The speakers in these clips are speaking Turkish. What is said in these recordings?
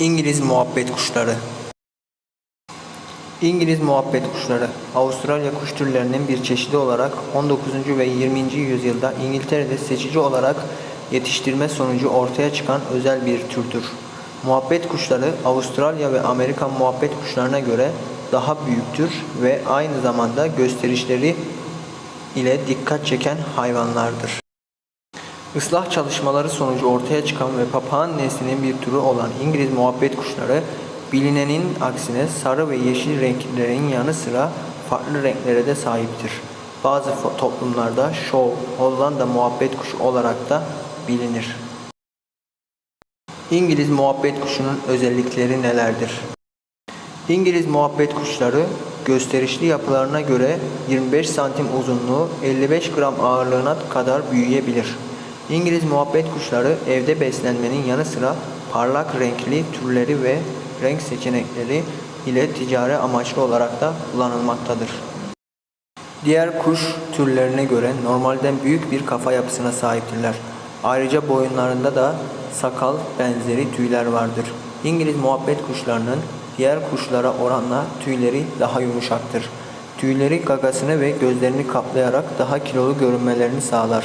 İngiliz muhabbet kuşları İngiliz muhabbet kuşları Avustralya kuş türlerinin bir çeşidi olarak 19. ve 20. yüzyılda İngiltere'de seçici olarak yetiştirme sonucu ortaya çıkan özel bir türdür. Muhabbet kuşları Avustralya ve Amerikan muhabbet kuşlarına göre daha büyüktür ve aynı zamanda gösterişleri ile dikkat çeken hayvanlardır. Islah çalışmaları sonucu ortaya çıkan ve papağan neslinin bir türü olan İngiliz muhabbet kuşları bilinenin aksine sarı ve yeşil renklerin yanı sıra farklı renklere de sahiptir. Bazı toplumlarda şov, Hollanda muhabbet kuşu olarak da bilinir. İngiliz muhabbet kuşunun özellikleri nelerdir? İngiliz muhabbet kuşları gösterişli yapılarına göre 25 santim uzunluğu 55 gram ağırlığına kadar büyüyebilir. İngiliz muhabbet kuşları evde beslenmenin yanı sıra parlak renkli türleri ve renk seçenekleri ile ticari amaçlı olarak da kullanılmaktadır. Diğer kuş türlerine göre normalden büyük bir kafa yapısına sahiptirler. Ayrıca boyunlarında da sakal benzeri tüyler vardır. İngiliz muhabbet kuşlarının diğer kuşlara oranla tüyleri daha yumuşaktır. Tüyleri gagasını ve gözlerini kaplayarak daha kilolu görünmelerini sağlar.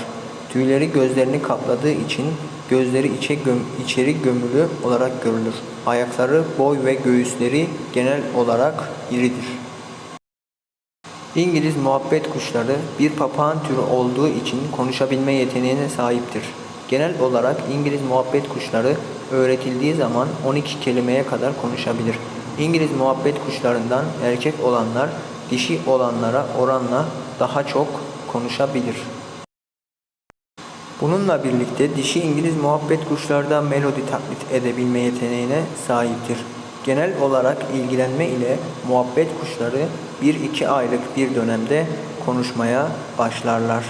Tüyleri gözlerini kapladığı için gözleri içe göm içeri gömülü olarak görülür. Ayakları, boy ve göğüsleri genel olarak iridir. İngiliz muhabbet kuşları bir papağan türü olduğu için konuşabilme yeteneğine sahiptir. Genel olarak İngiliz muhabbet kuşları öğretildiği zaman 12 kelimeye kadar konuşabilir. İngiliz muhabbet kuşlarından erkek olanlar dişi olanlara oranla daha çok konuşabilir. Bununla birlikte dişi İngiliz muhabbet kuşlarda melodi taklit edebilme yeteneğine sahiptir. Genel olarak ilgilenme ile muhabbet kuşları 1-2 aylık bir dönemde konuşmaya başlarlar.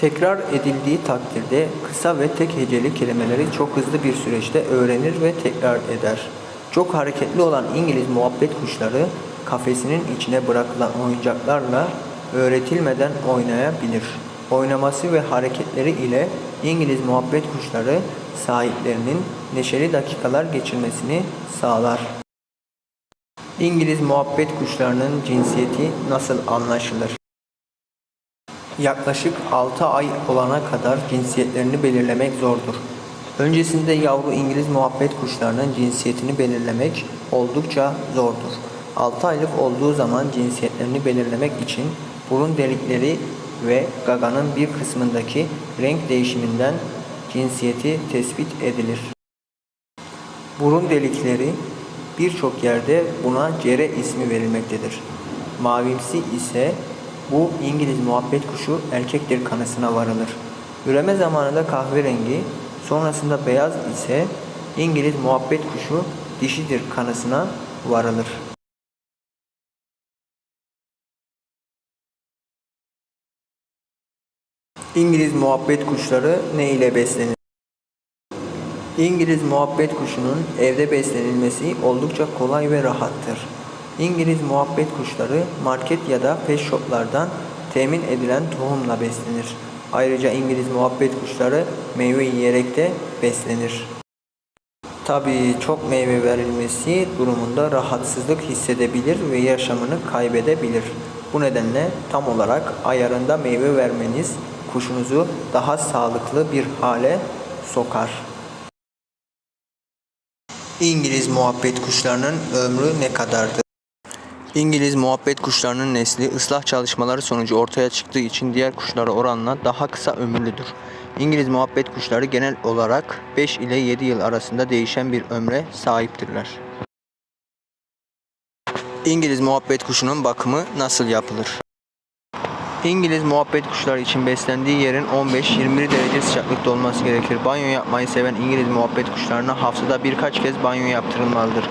Tekrar edildiği takdirde kısa ve tek heceli kelimeleri çok hızlı bir süreçte öğrenir ve tekrar eder. Çok hareketli olan İngiliz muhabbet kuşları kafesinin içine bırakılan oyuncaklarla öğretilmeden oynayabilir. Oynaması ve hareketleri ile İngiliz muhabbet kuşları sahiplerinin neşeli dakikalar geçirmesini sağlar. İngiliz muhabbet kuşlarının cinsiyeti nasıl anlaşılır? Yaklaşık 6 ay olana kadar cinsiyetlerini belirlemek zordur. Öncesinde yavru İngiliz muhabbet kuşlarının cinsiyetini belirlemek oldukça zordur. 6 aylık olduğu zaman cinsiyetlerini belirlemek için burun delikleri ve gaganın bir kısmındaki renk değişiminden cinsiyeti tespit edilir. Burun delikleri birçok yerde buna cere ismi verilmektedir. Mavimsi ise bu İngiliz muhabbet kuşu erkektir kanısına varılır. Üreme zamanında kahverengi, sonrasında beyaz ise İngiliz muhabbet kuşu dişidir kanısına varılır. İngiliz muhabbet kuşları ne ile beslenir? İngiliz muhabbet kuşunun evde beslenilmesi oldukça kolay ve rahattır. İngiliz muhabbet kuşları market ya da pet shoplardan temin edilen tohumla beslenir. Ayrıca İngiliz muhabbet kuşları meyve yiyerek de beslenir. Tabii çok meyve verilmesi durumunda rahatsızlık hissedebilir ve yaşamını kaybedebilir. Bu nedenle tam olarak ayarında meyve vermeniz kuşunuzu daha sağlıklı bir hale sokar. İngiliz muhabbet kuşlarının ömrü ne kadardır? İngiliz muhabbet kuşlarının nesli ıslah çalışmaları sonucu ortaya çıktığı için diğer kuşlara oranla daha kısa ömürlüdür. İngiliz muhabbet kuşları genel olarak 5 ile 7 yıl arasında değişen bir ömre sahiptirler. İngiliz muhabbet kuşunun bakımı nasıl yapılır? İngiliz muhabbet kuşları için beslendiği yerin 15-21 derece sıcaklıkta olması gerekir. Banyo yapmayı seven İngiliz muhabbet kuşlarına haftada birkaç kez banyo yaptırılmalıdır.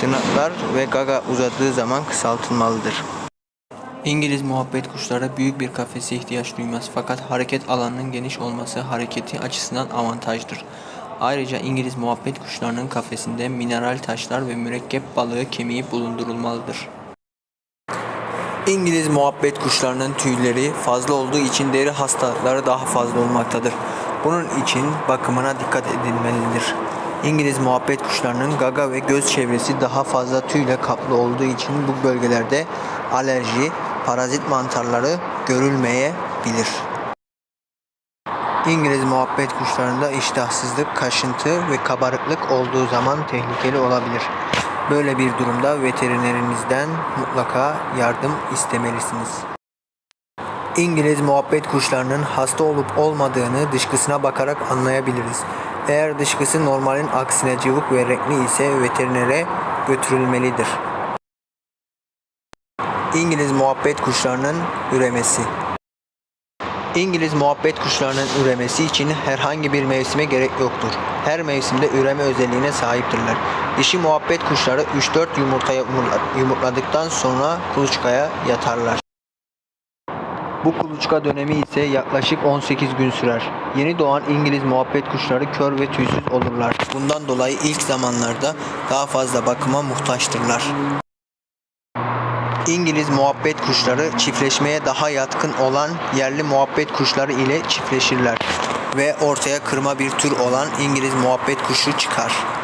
Tırnaklar ve gaga uzadığı zaman kısaltılmalıdır. İngiliz muhabbet kuşları büyük bir kafese ihtiyaç duymaz fakat hareket alanının geniş olması hareketi açısından avantajdır. Ayrıca İngiliz muhabbet kuşlarının kafesinde mineral taşlar ve mürekkep balığı kemiği bulundurulmalıdır. İngiliz muhabbet kuşlarının tüyleri fazla olduğu için deri hastalıkları daha fazla olmaktadır. Bunun için bakımına dikkat edilmelidir. İngiliz muhabbet kuşlarının gaga ve göz çevresi daha fazla tüyle kaplı olduğu için bu bölgelerde alerji, parazit mantarları görülmeyebilir. İngiliz muhabbet kuşlarında iştahsızlık, kaşıntı ve kabarıklık olduğu zaman tehlikeli olabilir. Böyle bir durumda veterinerinizden mutlaka yardım istemelisiniz. İngiliz muhabbet kuşlarının hasta olup olmadığını dışkısına bakarak anlayabiliriz. Eğer dışkısı normalin aksine cıvık ve renkli ise veterinere götürülmelidir. İngiliz muhabbet kuşlarının üremesi İngiliz muhabbet kuşlarının üremesi için herhangi bir mevsime gerek yoktur. Her mevsimde üreme özelliğine sahiptirler. Dişi muhabbet kuşları 3-4 yumurtaya yumurtladıktan sonra kuluçkaya yatarlar. Bu kuluçka dönemi ise yaklaşık 18 gün sürer. Yeni doğan İngiliz muhabbet kuşları kör ve tüysüz olurlar. Bundan dolayı ilk zamanlarda daha fazla bakıma muhtaçtırlar. İngiliz muhabbet kuşları çiftleşmeye daha yatkın olan yerli muhabbet kuşları ile çiftleşirler ve ortaya kırma bir tür olan İngiliz muhabbet kuşu çıkar.